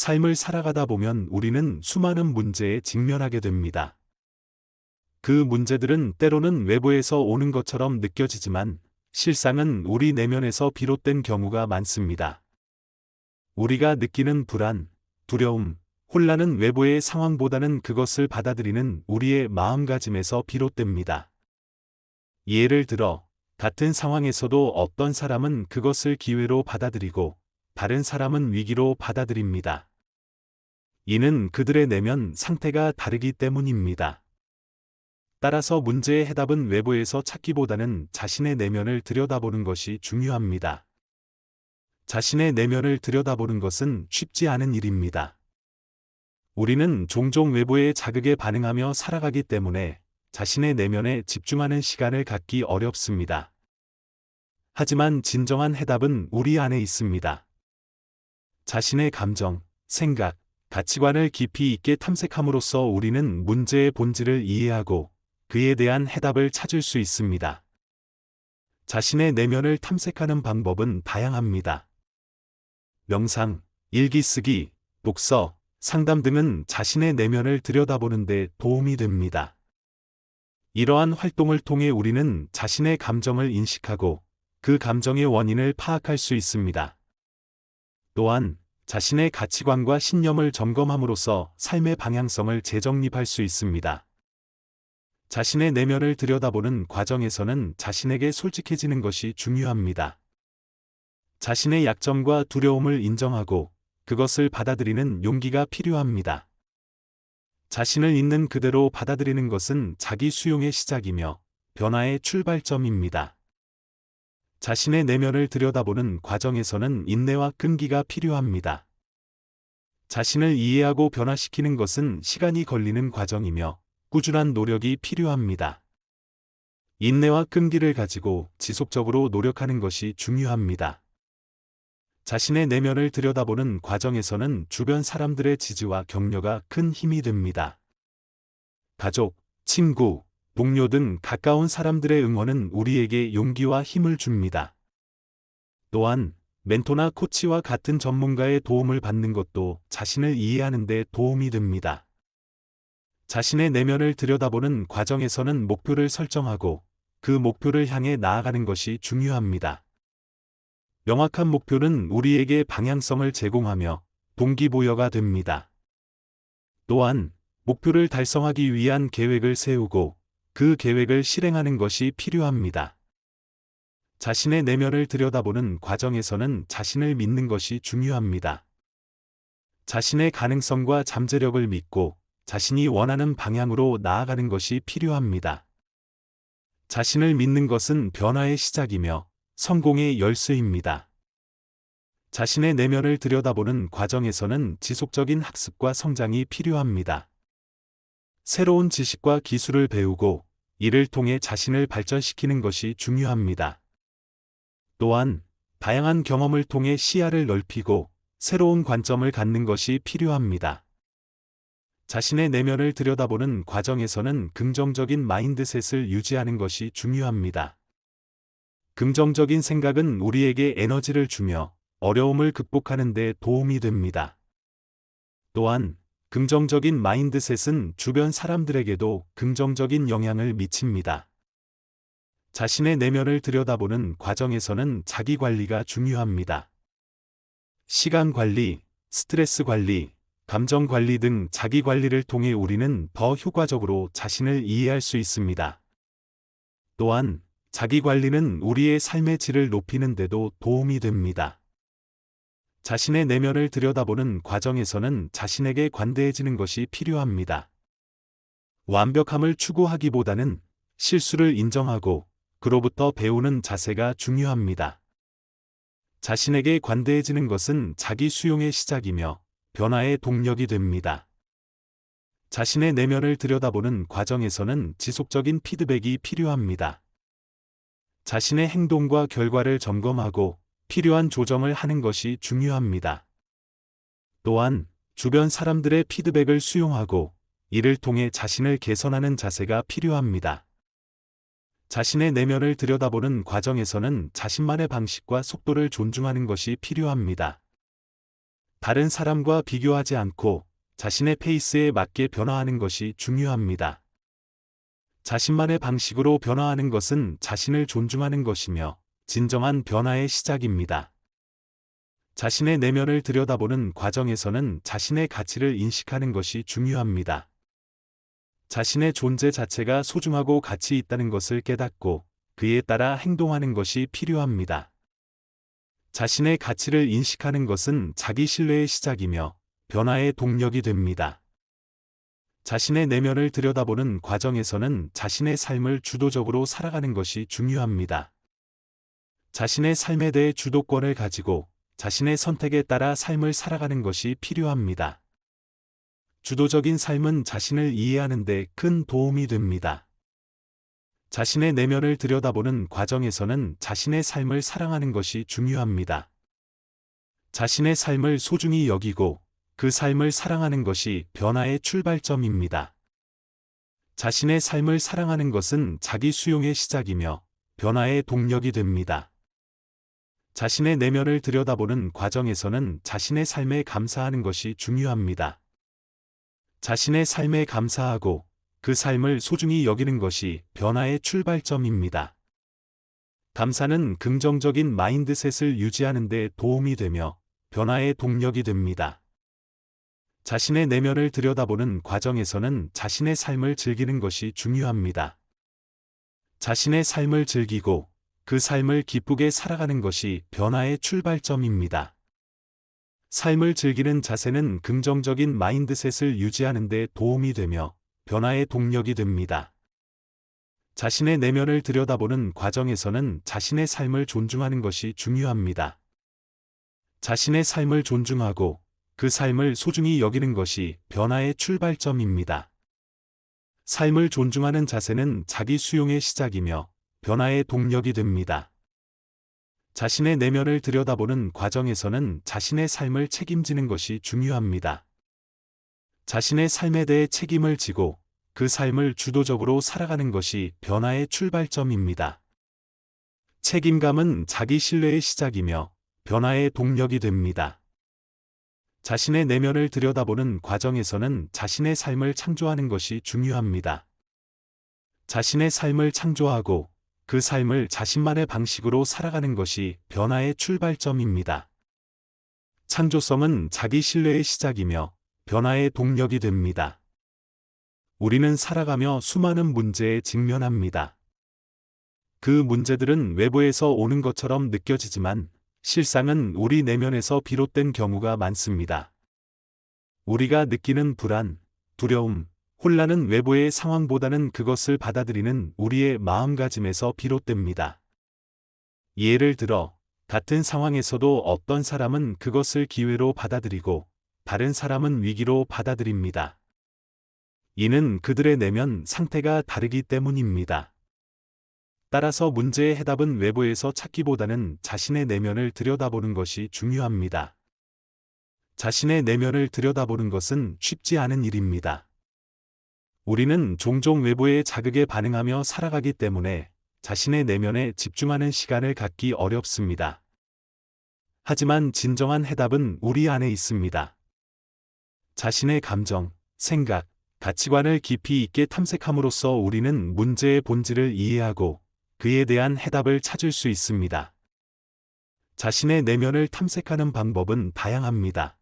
삶을 살아가다 보면 우리는 수많은 문제에 직면하게 됩니다. 그 문제들은 때로는 외부에서 오는 것처럼 느껴지지만 실상은 우리 내면에서 비롯된 경우가 많습니다. 우리가 느끼는 불안, 두려움, 혼란은 외부의 상황보다는 그것을 받아들이는 우리의 마음가짐에서 비롯됩니다. 예를 들어, 같은 상황에서도 어떤 사람은 그것을 기회로 받아들이고 다른 사람은 위기로 받아들입니다. 이는 그들의 내면 상태가 다르기 때문입니다. 따라서 문제의 해답은 외부에서 찾기보다는 자신의 내면을 들여다보는 것이 중요합니다. 자신의 내면을 들여다보는 것은 쉽지 않은 일입니다. 우리는 종종 외부의 자극에 반응하며 살아가기 때문에 자신의 내면에 집중하는 시간을 갖기 어렵습니다. 하지만 진정한 해답은 우리 안에 있습니다. 자신의 감정, 생각, 가치관을 깊이 있게 탐색함으로써 우리는 문제의 본질을 이해하고 그에 대한 해답을 찾을 수 있습니다. 자신의 내면을 탐색하는 방법은 다양합니다. 명상, 일기 쓰기, 독서, 상담 등은 자신의 내면을 들여다보는 데 도움이 됩니다. 이러한 활동을 통해 우리는 자신의 감정을 인식하고 그 감정의 원인을 파악할 수 있습니다. 또한 자신의 가치관과 신념을 점검함으로써 삶의 방향성을 재정립할 수 있습니다. 자신의 내면을 들여다보는 과정에서는 자신에게 솔직해지는 것이 중요합니다. 자신의 약점과 두려움을 인정하고 그것을 받아들이는 용기가 필요합니다. 자신을 있는 그대로 받아들이는 것은 자기 수용의 시작이며 변화의 출발점입니다. 자신의 내면을 들여다보는 과정에서는 인내와 끈기가 필요합니다. 자신을 이해하고 변화시키는 것은 시간이 걸리는 과정이며 꾸준한 노력이 필요합니다. 인내와 끈기를 가지고 지속적으로 노력하는 것이 중요합니다. 자신의 내면을 들여다보는 과정에서는 주변 사람들의 지지와 격려가 큰 힘이 됩니다. 가족, 친구, 동료 등 가까운 사람들의 응원은 우리에게 용기와 힘을 줍니다. 또한 멘토나 코치와 같은 전문가의 도움을 받는 것도 자신을 이해하는 데 도움이 됩니다. 자신의 내면을 들여다보는 과정에서는 목표를 설정하고 그 목표를 향해 나아가는 것이 중요합니다. 명확한 목표는 우리에게 방향성을 제공하며 동기부여가 됩니다. 또한 목표를 달성하기 위한 계획을 세우고 그 계획을 실행하는 것이 필요합니다. 자신의 내면을 들여다보는 과정에서는 자신을 믿는 것이 중요합니다. 자신의 가능성과 잠재력을 믿고 자신이 원하는 방향으로 나아가는 것이 필요합니다. 자신을 믿는 것은 변화의 시작이며 성공의 열쇠입니다. 자신의 내면을 들여다보는 과정에서는 지속적인 학습과 성장이 필요합니다. 새로운 지식과 기술을 배우고 이를 통해 자신을 발전시키는 것이 중요합니다. 또한 다양한 경험을 통해 시야를 넓히고 새로운 관점을 갖는 것이 필요합니다. 자신의 내면을 들여다보는 과정에서는 긍정적인 마인드셋을 유지하는 것이 중요합니다. 긍정적인 생각은 우리에게 에너지를 주며 어려움을 극복하는 데 도움이 됩니다. 또한 긍정적인 마인드셋은 주변 사람들에게도 긍정적인 영향을 미칩니다. 자신의 내면을 들여다보는 과정에서는 자기 관리가 중요합니다. 시간 관리, 스트레스 관리, 감정 관리 등 자기 관리를 통해 우리는 더 효과적으로 자신을 이해할 수 있습니다. 또한 자기 관리는 우리의 삶의 질을 높이는 데도 도움이 됩니다. 자신의 내면을 들여다보는 과정에서는 자신에게 관대해지는 것이 필요합니다. 완벽함을 추구하기보다는 실수를 인정하고 그로부터 배우는 자세가 중요합니다. 자신에게 관대해지는 것은 자기 수용의 시작이며 변화의 동력이 됩니다. 자신의 내면을 들여다보는 과정에서는 지속적인 피드백이 필요합니다. 자신의 행동과 결과를 점검하고 필요한 조정을 하는 것이 중요합니다. 또한 주변 사람들의 피드백을 수용하고 이를 통해 자신을 개선하는 자세가 필요합니다. 자신의 내면을 들여다보는 과정에서는 자신만의 방식과 속도를 존중하는 것이 필요합니다. 다른 사람과 비교하지 않고 자신의 페이스에 맞게 변화하는 것이 중요합니다. 자신만의 방식으로 변화하는 것은 자신을 존중하는 것이며 진정한 변화의 시작입니다. 자신의 내면을 들여다보는 과정에서는 자신의 가치를 인식하는 것이 중요합니다. 자신의 존재 자체가 소중하고 가치 있다는 것을 깨닫고 그에 따라 행동하는 것이 필요합니다. 자신의 가치를 인식하는 것은 자기 신뢰의 시작이며 변화의 동력이 됩니다. 자신의 내면을 들여다보는 과정에서는 자신의 삶을 주도적으로 살아가는 것이 중요합니다. 자신의 삶에 대해 주도권을 가지고 자신의 선택에 따라 삶을 살아가는 것이 필요합니다. 주도적인 삶은 자신을 이해하는 데 큰 도움이 됩니다. 자신의 내면을 들여다보는 과정에서는 자신의 삶을 사랑하는 것이 중요합니다. 자신의 삶을 소중히 여기고 그 삶을 사랑하는 것이 변화의 출발점입니다. 자신의 삶을 사랑하는 것은 자기 수용의 시작이며 변화의 동력이 됩니다. 자신의 내면을 들여다보는 과정에서는 자신의 삶에 감사하는 것이 중요합니다. 자신의 삶에 감사하고 그 삶을 소중히 여기는 것이 변화의 출발점입니다. 감사는 긍정적인 마인드셋을 유지하는 데 도움이 되며 변화의 동력이 됩니다. 자신의 내면을 들여다보는 과정에서는 자신의 삶을 즐기는 것이 중요합니다. 자신의 삶을 즐기고 그 삶을 기쁘게 살아가는 것이 변화의 출발점입니다. 삶을 즐기는 자세는 긍정적인 마인드셋을 유지하는 데 도움이 되며 변화의 동력이 됩니다. 자신의 내면을 들여다보는 과정에서는 자신의 삶을 존중하는 것이 중요합니다. 자신의 삶을 존중하고 그 삶을 소중히 여기는 것이 변화의 출발점입니다. 삶을 존중하는 자세는 자기 수용의 시작이며 변화의 동력이 됩니다. 자신의 내면을 들여다보는 과정에서는 자신의 삶을 책임지는 것이 중요합니다. 자신의 삶에 대해 책임을 지고 그 삶을 주도적으로 살아가는 것이 변화의 출발점입니다. 책임감은 자기 신뢰의 시작이며 변화의 동력이 됩니다. 자신의 내면을 들여다보는 과정에서는 자신의 삶을 창조하는 것이 중요합니다. 자신의 삶을 창조하고 그 삶을 자신만의 방식으로 살아가는 것이 변화의 출발점입니다. 창조성은 자기 신뢰의 시작이며 변화의 동력이 됩니다. 우리는 살아가며 수많은 문제에 직면합니다. 그 문제들은 외부에서 오는 것처럼 느껴지지만 실상은 우리 내면에서 비롯된 경우가 많습니다. 우리가 느끼는 불안, 두려움, 혼란은 외부의 상황보다는 그것을 받아들이는 우리의 마음가짐에서 비롯됩니다. 예를 들어, 같은 상황에서도 어떤 사람은 그것을 기회로 받아들이고 다른 사람은 위기로 받아들입니다. 이는 그들의 내면 상태가 다르기 때문입니다. 따라서 문제의 해답은 외부에서 찾기보다는 자신의 내면을 들여다보는 것이 중요합니다. 자신의 내면을 들여다보는 것은 쉽지 않은 일입니다. 우리는 종종 외부의 자극에 반응하며 살아가기 때문에 자신의 내면에 집중하는 시간을 갖기 어렵습니다. 하지만 진정한 해답은 우리 안에 있습니다. 자신의 감정, 생각, 가치관을 깊이 있게 탐색함으로써 우리는 문제의 본질을 이해하고 그에 대한 해답을 찾을 수 있습니다. 자신의 내면을 탐색하는 방법은 다양합니다.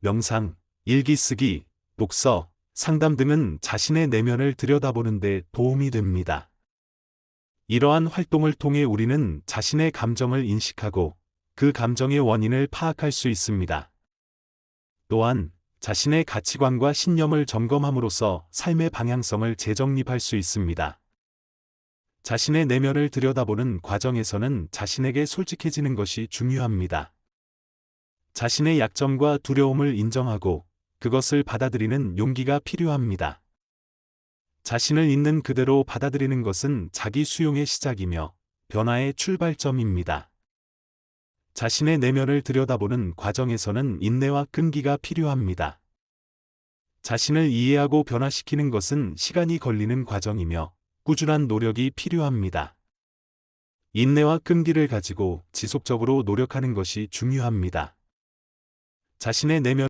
명상, 일기 쓰기, 독서, 상담 등은 자신의 내면을 들여다보는 데 도움이 됩니다. 이러한 활동을 통해 우리는 자신의 감정을 인식하고 그 감정의 원인을 파악할 수 있습니다. 또한 자신의 가치관과 신념을 점검함으로써 삶의 방향성을 재정립할 수 있습니다. 자신의 내면을 들여다보는 과정에서는 자신에게 솔직해지는 것이 중요합니다. 자신의 약점과 두려움을 인정하고 그것을 받아들이는 용기가 필요합니다. 자신을 있는 그대로 받아들이는 것은 자기 수용의 시작이며 변화의 출발점입니다. 자신의 내면을 들여다보는 과정에서는 인내와 끈기가 필요합니다. 자신을 이해하고 변화시키는 것은 시간이 걸리는 과정이며 꾸준한 노력이 필요합니다. 인내와 끈기를 가지고 지속적으로 노력하는 것이 중요합니다. 자신의 내면